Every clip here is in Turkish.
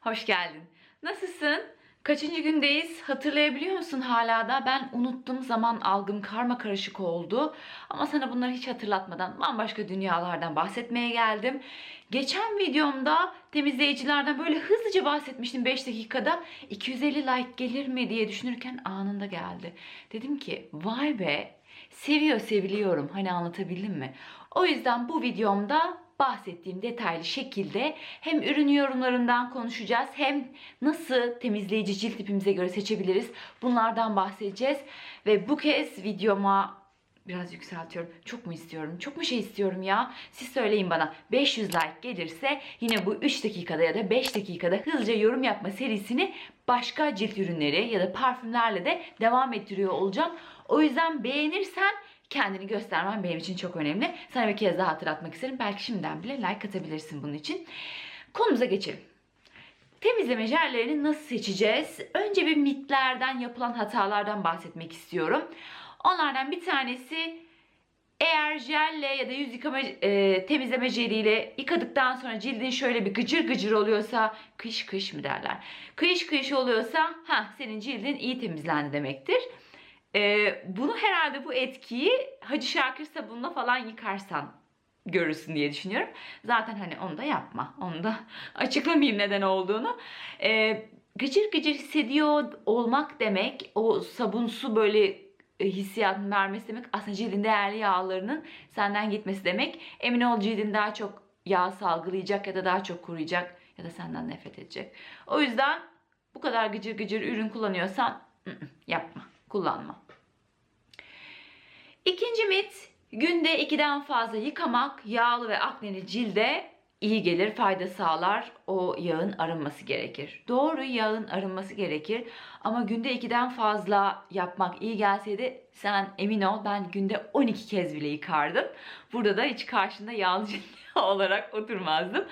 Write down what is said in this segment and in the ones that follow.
Hoş geldin. Nasılsın? Kaçıncı gündeyiz? Hatırlayabiliyor musun hala da? Ben unuttum zaman algım karma karışık oldu. Ama sana bunları hiç hatırlatmadan bambaşka dünyalardan bahsetmeye geldim. Geçen videomda temizleyicilerden böyle hızlıca bahsetmiştim 5 dakikada. 250 like gelir mi diye düşünürken anında geldi. Dedim ki vay be seviyor seviliyorum hani anlatabildim mi? O yüzden bu videomda bahsettiğim detaylı şekilde hem ürün yorumlarından konuşacağız hem nasıl temizleyici cilt tipimize göre seçebiliriz bunlardan bahsedeceğiz. Ve bu kez videoma biraz yükseltiyorum. Çok mu istiyorum? Çok mu şey istiyorum ya? Siz söyleyin bana. 500 like gelirse yine bu 3 dakikada ya da 5 dakikada hızlıca yorum yapma serisini başka cilt ürünleri ya da parfümlerle de devam ettiriyor olacağım. O yüzden beğenirsen kendini göstermen benim için çok önemli. Sana bir kez daha hatırlatmak isterim. Belki şimdiden bile like atabilirsin bunun için. Konumuza geçelim. Temizleme jellerini nasıl seçeceğiz? Önce bir mitlerden, yapılan hatalardan bahsetmek istiyorum. Onlardan bir tanesi eğer jelle ya da yüz yıkama e, temizleme jeliyle yıkadıktan sonra cildin şöyle bir gıcır gıcır oluyorsa kış kış mı derler. Kış kış oluyorsa ha senin cildin iyi temizlendi demektir. E, bunu herhalde bu etkiyi Hacı Şakir sabunla falan yıkarsan görürsün diye düşünüyorum. Zaten hani onu da yapma. Onu da açıklamayayım neden olduğunu. E, gıcır gıcır hissediyor olmak demek o sabunsu böyle e, hissiyatın vermesi demek aslında cildin değerli yağlarının senden gitmesi demek. Emin ol cildin daha çok yağ salgılayacak ya da daha çok kuruyacak ya da senden nefret edecek. O yüzden bu kadar gıcır gıcır ürün kullanıyorsan ı-ı, yapma, kullanma. İkinci mit, günde ikiden fazla yıkamak yağlı ve akneli cilde iyi gelir, fayda sağlar. O yağın arınması gerekir. Doğru yağın arınması gerekir. Ama günde ikiden fazla yapmak iyi gelseydi sen emin ol ben günde 12 kez bile yıkardım. Burada da hiç karşında yağlı cilt olarak oturmazdım.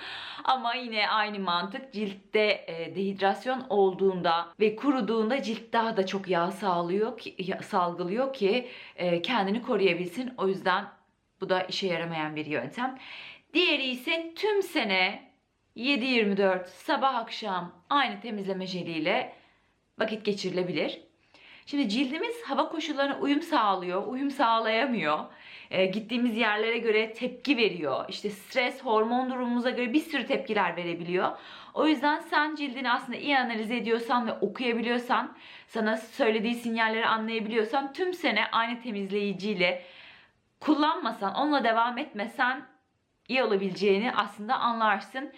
Ama yine aynı mantık ciltte e, dehidrasyon olduğunda ve kuruduğunda cilt daha da çok yağ sağlıyor ki, salgılıyor ki e, kendini koruyabilsin. O yüzden bu da işe yaramayan bir yöntem. Diğeri ise tüm sene 7-24 sabah akşam aynı temizleme jeliyle vakit geçirilebilir. Şimdi cildimiz hava koşullarına uyum sağlıyor, uyum sağlayamıyor. Ee, gittiğimiz yerlere göre tepki veriyor. İşte stres, hormon durumumuza göre bir sürü tepkiler verebiliyor. O yüzden sen cildini aslında iyi analiz ediyorsan ve okuyabiliyorsan, sana söylediği sinyalleri anlayabiliyorsan tüm sene aynı temizleyiciyle kullanmasan, onunla devam etmesen iyi olabileceğini aslında anlarsın.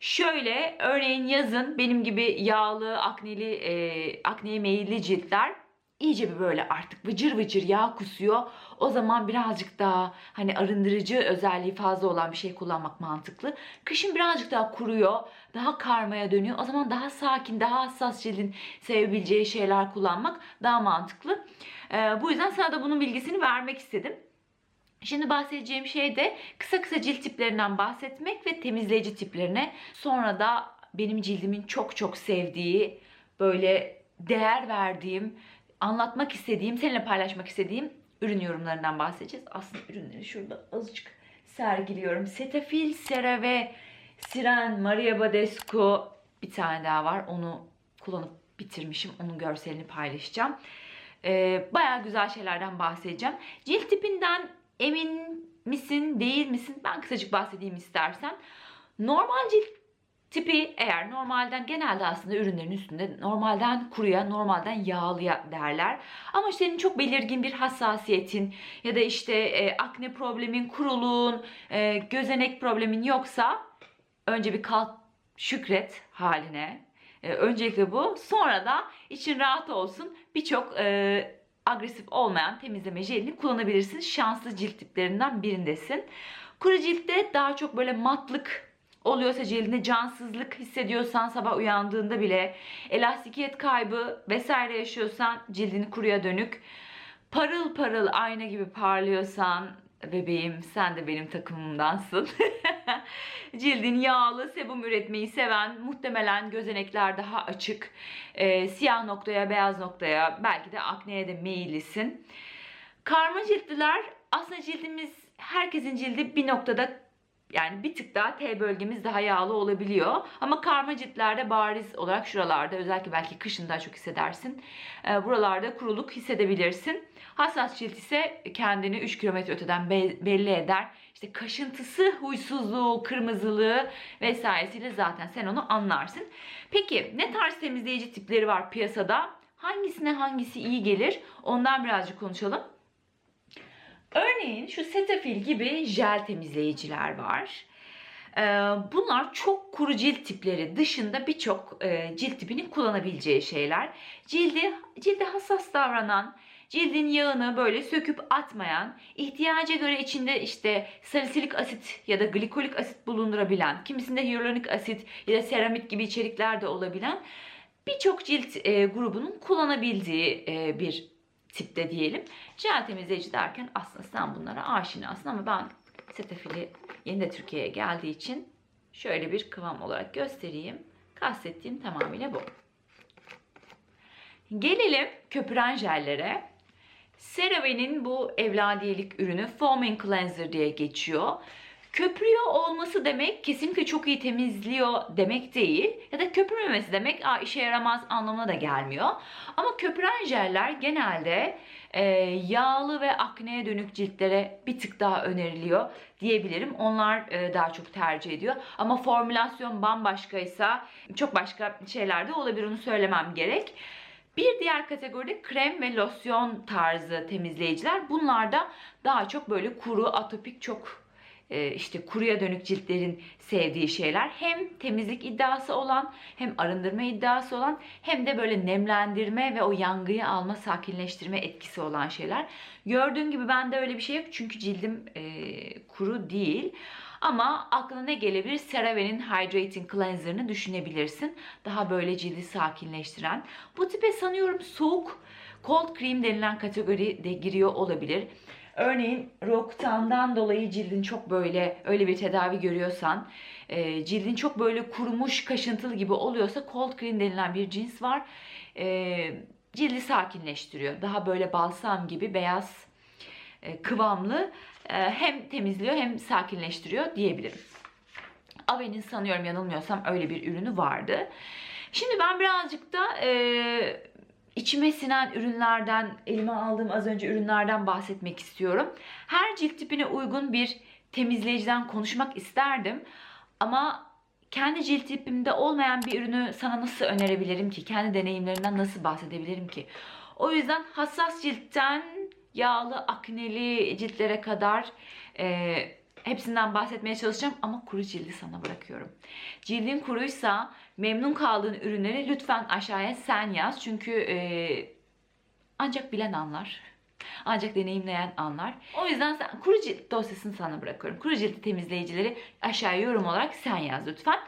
Şöyle örneğin yazın benim gibi yağlı, akneli, e, akneye meyilli ciltler iyice bir böyle artık vıcır vıcır yağ kusuyor. O zaman birazcık daha hani arındırıcı özelliği fazla olan bir şey kullanmak mantıklı. Kışın birazcık daha kuruyor, daha karmaya dönüyor. O zaman daha sakin, daha hassas cildin sevebileceği şeyler kullanmak daha mantıklı. E, bu yüzden sana da bunun bilgisini vermek istedim. Şimdi bahsedeceğim şey de kısa kısa cilt tiplerinden bahsetmek ve temizleyici tiplerine. Sonra da benim cildimin çok çok sevdiği, böyle değer verdiğim, anlatmak istediğim, seninle paylaşmak istediğim ürün yorumlarından bahsedeceğiz. Aslında ürünleri şurada azıcık sergiliyorum. Cetaphil, CeraVe, Siren, Maria Badescu bir tane daha var. Onu kullanıp bitirmişim. Onun görselini paylaşacağım. Ee, bayağı güzel şeylerden bahsedeceğim. Cilt tipinden emin misin, değil misin? Ben kısacık bahsedeyim istersen. Normal cilt tipi eğer normalden genelde aslında ürünlerin üstünde normalden kuruya, normalden yağlıya derler. Ama senin çok belirgin bir hassasiyetin ya da işte e, akne problemin, kuruluğun, e, gözenek problemin yoksa önce bir kalk şükret haline. E, öncelikle bu. Sonra da için rahat olsun birçok e, agresif olmayan temizleme jelini kullanabilirsin. Şanslı cilt tiplerinden birindesin. Kuru ciltte daha çok böyle matlık oluyorsa cildinde cansızlık hissediyorsan sabah uyandığında bile elastikiyet kaybı vesaire yaşıyorsan cildini kuruya dönük parıl parıl ayna gibi parlıyorsan bebeğim sen de benim takımımdansın. Cildin yağlı sebum üretmeyi seven muhtemelen gözenekler daha açık e, siyah noktaya beyaz noktaya belki de akneye de meyillisin. Karma ciltliler aslında cildimiz herkesin cildi bir noktada yani bir tık daha T bölgemiz daha yağlı olabiliyor. Ama karma ciltlerde bariz olarak şuralarda özellikle belki kışın daha çok hissedersin. Ee, buralarda kuruluk hissedebilirsin. Hassas cilt ise kendini 3 kilometre öteden be- belli eder. İşte kaşıntısı, huysuzluğu, kırmızılığı vesairesiyle zaten sen onu anlarsın. Peki ne tarz temizleyici tipleri var piyasada? Hangisine hangisi iyi gelir? Ondan birazcık konuşalım. Örneğin şu Cetaphil gibi jel temizleyiciler var. Ee, Bunlar çok kuru cilt tipleri dışında birçok e, cilt tipinin kullanabileceği şeyler. Cildi cilde hassas davranan, cildin yağını böyle söküp atmayan, ihtiyaca göre içinde işte salisilik asit ya da glikolik asit bulundurabilen, kimisinde hyaluronik asit ya da seramik gibi içerikler de olabilen birçok cilt e, grubunun kullanabildiği e, bir tipte diyelim. Jel temizleyici derken aslında sen bunlara aşinasın ama ben Cetaphil'i yeni de Türkiye'ye geldiği için şöyle bir kıvam olarak göstereyim. Kastettiğim tamamıyla bu. Gelelim köpüren jellere. CeraVe'nin bu evladiyelik ürünü Foaming Cleanser diye geçiyor. Köpürüyor olması demek kesinlikle çok iyi temizliyor demek değil. Ya da köpürmemesi demek Aa, işe yaramaz anlamına da gelmiyor. Ama köpüren jeller genelde e, yağlı ve akneye dönük ciltlere bir tık daha öneriliyor diyebilirim. Onlar e, daha çok tercih ediyor. Ama formülasyon bambaşkaysa çok başka şeyler de olabilir onu söylemem gerek. Bir diğer kategoride krem ve losyon tarzı temizleyiciler. Bunlar da daha çok böyle kuru, atopik, çok e, işte kuruya dönük ciltlerin sevdiği şeyler. Hem temizlik iddiası olan, hem arındırma iddiası olan, hem de böyle nemlendirme ve o yangıyı alma, sakinleştirme etkisi olan şeyler. Gördüğün gibi bende öyle bir şey yok çünkü cildim e, kuru değil. Ama aklına ne gelebilir? CeraVe'nin Hydrating Cleanser'ını düşünebilirsin. Daha böyle cildi sakinleştiren. Bu tipe sanıyorum soğuk cold cream denilen kategori de giriyor olabilir. Örneğin Roaccuta'ndan dolayı cildin çok böyle öyle bir tedavi görüyorsan, e, cildin çok böyle kurumuş, kaşıntılı gibi oluyorsa cold cream denilen bir cins var. E, cildi sakinleştiriyor. Daha böyle balsam gibi beyaz, kıvamlı e, hem temizliyor hem sakinleştiriyor diyebilirim. Ave'nin sanıyorum yanılmıyorsam öyle bir ürünü vardı. Şimdi ben birazcık da e, içime sinen ürünlerden, elime aldığım az önce ürünlerden bahsetmek istiyorum. Her cilt tipine uygun bir temizleyiciden konuşmak isterdim. Ama kendi cilt tipimde olmayan bir ürünü sana nasıl önerebilirim ki? Kendi deneyimlerinden nasıl bahsedebilirim ki? O yüzden hassas ciltten yağlı, akneli ciltlere kadar e, hepsinden bahsetmeye çalışacağım ama kuru cildi sana bırakıyorum. Cildin kuruysa memnun kaldığın ürünleri lütfen aşağıya sen yaz. Çünkü e, ancak bilen anlar. Ancak deneyimleyen anlar. O yüzden sen, kuru cilt dosyasını sana bırakıyorum. Kuru cilt temizleyicileri aşağıya yorum olarak sen yaz lütfen.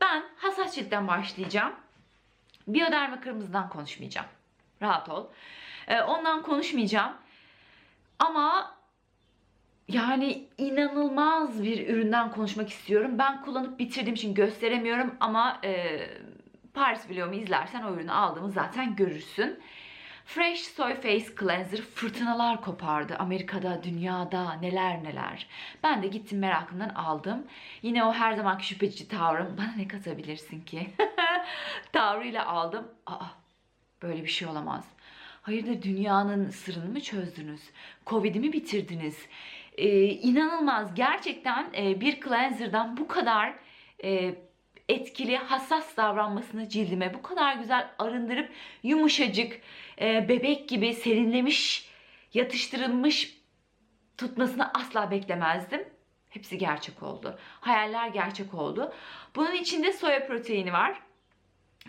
Ben hassas ciltten başlayacağım. Bioderma kırmızıdan konuşmayacağım. Rahat ol. Ee, ondan konuşmayacağım. Ama yani inanılmaz bir üründen konuşmak istiyorum. Ben kullanıp bitirdiğim için gösteremiyorum ama e, Paris vlogumu izlersen o ürünü aldığımı zaten görürsün. Fresh Soy Face Cleanser fırtınalar kopardı. Amerika'da, dünyada neler neler. Ben de gittim merakımdan aldım. Yine o her zamanki şüpheci tavrım. Bana ne katabilirsin ki? Tavrıyla aldım. Aa, böyle bir şey olamaz. Hayırdır dünyanın sırrını mı çözdünüz? Covid'i mi bitirdiniz? Ee, inanılmaz. Gerçekten e, bir cleanser'dan bu kadar e, etkili, hassas davranmasını cildime bu kadar güzel arındırıp yumuşacık, e, bebek gibi serinlemiş, yatıştırılmış tutmasını asla beklemezdim. Hepsi gerçek oldu. Hayaller gerçek oldu. Bunun içinde soya proteini var.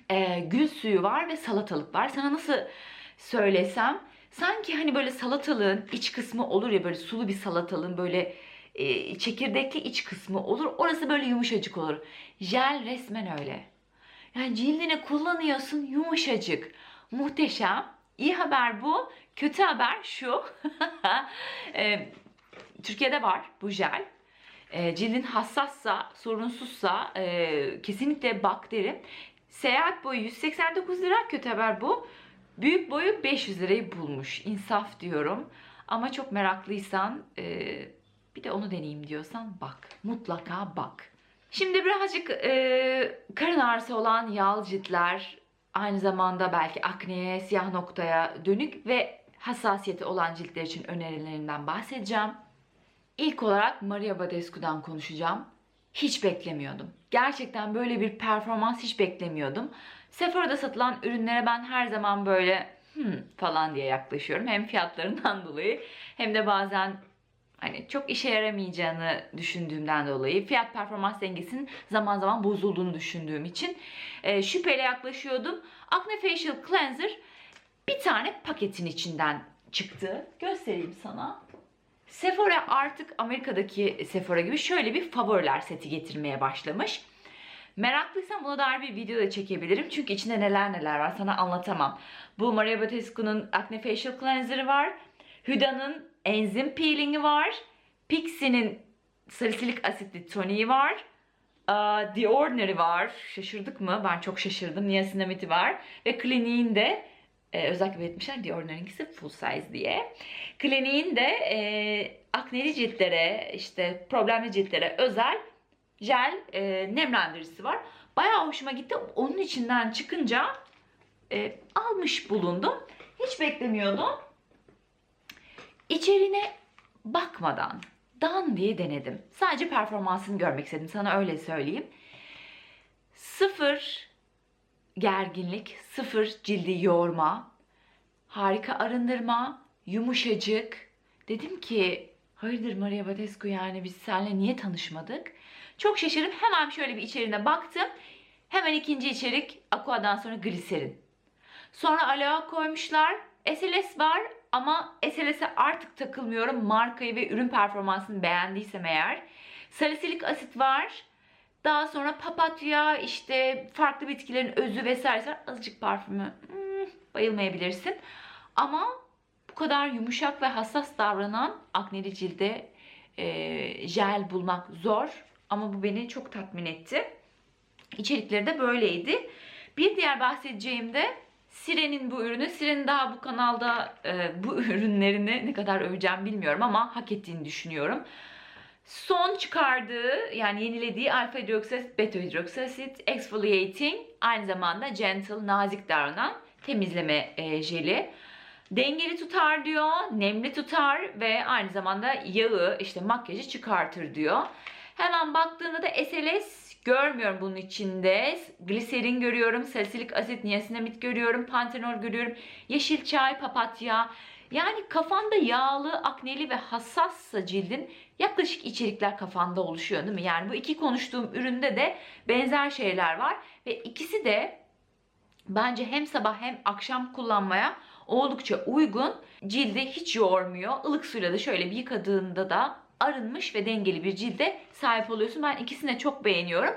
E, gül suyu var ve salatalık var. Sana nasıl söylesem sanki hani böyle salatalığın iç kısmı olur ya böyle sulu bir salatalığın böyle e, çekirdekli iç kısmı olur. Orası böyle yumuşacık olur. Jel resmen öyle. Yani cildine kullanıyorsun yumuşacık. Muhteşem. İyi haber bu. Kötü haber şu. e, Türkiye'de var bu jel. E, cildin hassassa, sorunsuzsa e, kesinlikle bak derim. Seyahat boyu 189 lira. Kötü haber bu. Büyük boyu 500 lirayı bulmuş. İnsaf diyorum. Ama çok meraklıysan e, Bir de onu deneyeyim diyorsan bak. Mutlaka bak. Şimdi birazcık e, karın ağrısı olan yağlı ciltler, aynı zamanda belki akneye, siyah noktaya dönük ve hassasiyeti olan ciltler için önerilerinden bahsedeceğim. İlk olarak Maria Badescu'dan konuşacağım. Hiç beklemiyordum. Gerçekten böyle bir performans hiç beklemiyordum. Sephora'da satılan ürünlere ben her zaman böyle hmm falan diye yaklaşıyorum. Hem fiyatlarından dolayı hem de bazen hani çok işe yaramayacağını düşündüğümden dolayı fiyat performans dengesinin zaman zaman bozulduğunu düşündüğüm için e, şüpheyle yaklaşıyordum. Acne Facial Cleanser bir tane paketin içinden çıktı. Göstereyim sana. Sephora artık Amerika'daki Sephora gibi şöyle bir favoriler seti getirmeye başlamış. Meraklıysan buna dair bir video da çekebilirim. Çünkü içinde neler neler var sana anlatamam. Bu Maria Batescu'nun Acne Facial Cleanser'ı var. Huda'nın enzim peelingi var. Pixie'nin salisilik asitli toniği var. Aa, The Ordinary var. Şaşırdık mı? Ben çok şaşırdım. Niacinamide var. Ve Clinique'in de e, özellikle belirtmişler The Ordinary'nkisi full size diye. Clinique'in de e, akneli ciltlere, işte problemli ciltlere özel jel e, nemlendiricisi var. Bayağı hoşuma gitti. Onun içinden çıkınca e, almış bulundum. Hiç beklemiyordum. İçerine bakmadan dan diye denedim. Sadece performansını görmek istedim. Sana öyle söyleyeyim. Sıfır gerginlik, sıfır cildi yorma, harika arındırma, yumuşacık. Dedim ki hayırdır Maria Badescu yani biz seninle niye tanışmadık? Çok şaşırdım. Hemen şöyle bir içeriğine baktım. Hemen ikinci içerik Aqua'dan sonra gliserin. Sonra aloe koymuşlar. SLS var ama SLS'e artık takılmıyorum. Markayı ve ürün performansını beğendiysem eğer. Salisilik asit var. Daha sonra papatya, işte farklı bitkilerin özü vesaire. Azıcık parfümü hmm, bayılmayabilirsin. Ama bu kadar yumuşak ve hassas davranan akneli cilde e, jel bulmak zor. Ama bu beni çok tatmin etti. İçerikleri de böyleydi. Bir diğer bahsedeceğim de Siren'in bu ürünü. Siren'in daha bu kanalda e, bu ürünlerini ne kadar öveceğim bilmiyorum ama hak ettiğini düşünüyorum. Son çıkardığı yani yenilediği alfa hidroksit, beta hidroksit, exfoliating, aynı zamanda gentle, nazik davranan temizleme e, jeli. Dengeli tutar diyor, nemli tutar ve aynı zamanda yağı, işte makyajı çıkartır diyor. Hemen baktığımda da SLS görmüyorum bunun içinde. Gliserin görüyorum, salisilik asit, niasinamid görüyorum, pantenol görüyorum, yeşil çay, papatya. Yani kafanda yağlı, akneli ve hassassa cildin yaklaşık içerikler kafanda oluşuyor değil mi? Yani bu iki konuştuğum üründe de benzer şeyler var ve ikisi de bence hem sabah hem akşam kullanmaya oldukça uygun. Cildi hiç yormuyor. Ilık suyla da şöyle bir yıkadığında da arınmış ve dengeli bir cilde sahip oluyorsun. Ben ikisini de çok beğeniyorum.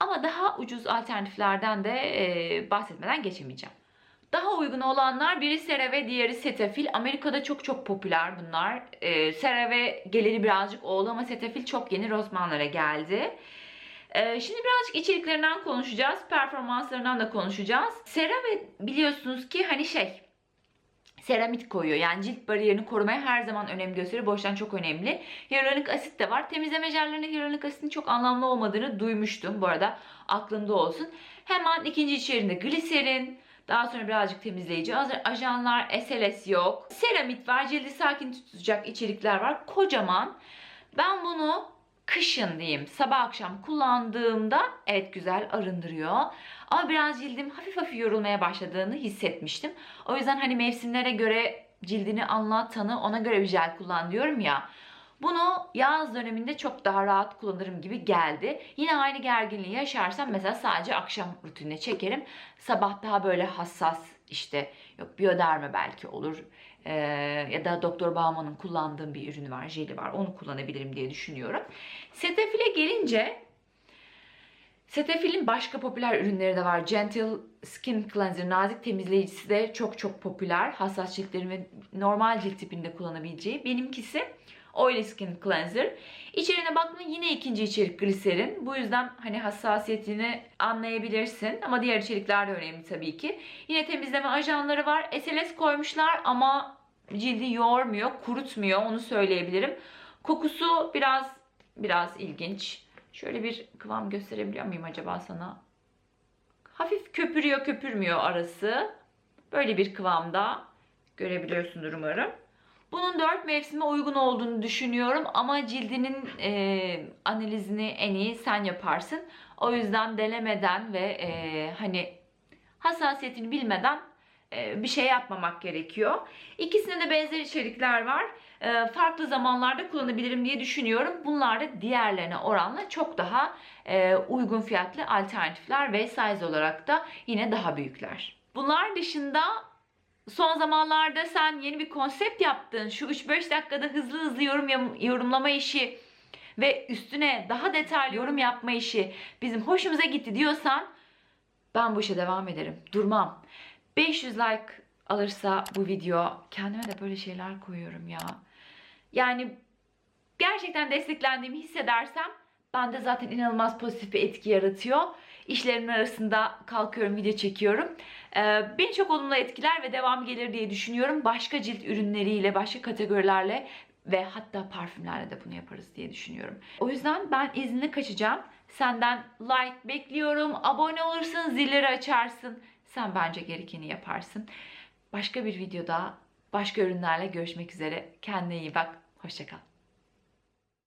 Ama daha ucuz alternatiflerden de bahsetmeden geçemeyeceğim. Daha uygun olanlar biri CeraVe, diğeri Cetaphil. Amerika'da çok çok popüler bunlar. E, CeraVe geleli birazcık oldu ama Cetaphil çok yeni Rossmann'lara geldi. E, şimdi birazcık içeriklerinden konuşacağız. Performanslarından da konuşacağız. CeraVe biliyorsunuz ki hani şey seramit koyuyor. Yani cilt bariyerini korumaya her zaman önem gösterir. Bu yüzden çok önemli. Hyaluronik asit de var. Temizleme jellerinde hyaluronik asitin çok anlamlı olmadığını duymuştum. Bu arada aklımda olsun. Hemen ikinci içerisinde gliserin, daha sonra birazcık temizleyici ajanlar, SLS yok. Seramit var, cildi sakin tutacak içerikler var. Kocaman. Ben bunu kışın diyeyim sabah akşam kullandığımda evet güzel arındırıyor. Ama biraz cildim hafif hafif yorulmaya başladığını hissetmiştim. O yüzden hani mevsimlere göre cildini anla, tanı, ona göre bir jel kullan diyorum ya. Bunu yaz döneminde çok daha rahat kullanırım gibi geldi. Yine aynı gerginliği yaşarsam mesela sadece akşam rutinine çekerim. Sabah daha böyle hassas işte yok biyoderme belki olur. Ee, ya da Doktor Bauman'ın kullandığım bir ürünü var, jeli var. Onu kullanabilirim diye düşünüyorum. Cetaphil'e gelince Cetaphil'in başka popüler ürünleri de var. Gentle Skin Cleanser, nazik temizleyicisi de çok çok popüler. Hassas ciltlerin ve normal cilt tipinde kullanabileceği. Benimkisi Oily Skin Cleanser. İçeriğine baktığında yine ikinci içerik gliserin. Bu yüzden hani hassasiyetini anlayabilirsin. Ama diğer içerikler de önemli tabii ki. Yine temizleme ajanları var. SLS koymuşlar ama cildi yormuyor, kurutmuyor onu söyleyebilirim. Kokusu biraz biraz ilginç. Şöyle bir kıvam gösterebiliyor muyum acaba sana? Hafif köpürüyor köpürmüyor arası. Böyle bir kıvamda görebiliyorsundur umarım. Bunun dört mevsime uygun olduğunu düşünüyorum ama cildinin e, analizini en iyi sen yaparsın. O yüzden delemeden ve e, hani hassasiyetini bilmeden e, bir şey yapmamak gerekiyor. İkisinde de benzer içerikler var. E, farklı zamanlarda kullanabilirim diye düşünüyorum. Bunlar da diğerlerine oranla çok daha e, uygun fiyatlı alternatifler ve size olarak da yine daha büyükler. Bunlar dışında son zamanlarda sen yeni bir konsept yaptın. Şu 3-5 dakikada hızlı hızlı yorum yorumlama işi ve üstüne daha detaylı yorum yapma işi bizim hoşumuza gitti diyorsan ben bu işe devam ederim. Durmam. 500 like alırsa bu video kendime de böyle şeyler koyuyorum ya. Yani gerçekten desteklendiğimi hissedersem bende zaten inanılmaz pozitif bir etki yaratıyor. İşlerimin arasında kalkıyorum, video çekiyorum. Ee, beni çok olumlu etkiler ve devam gelir diye düşünüyorum. Başka cilt ürünleriyle, başka kategorilerle ve hatta parfümlerle de bunu yaparız diye düşünüyorum. O yüzden ben izinli kaçacağım. Senden like bekliyorum. Abone olursun, zilleri açarsın. Sen bence gerekeni yaparsın. Başka bir videoda başka ürünlerle görüşmek üzere. Kendine iyi bak. Hoşçakal.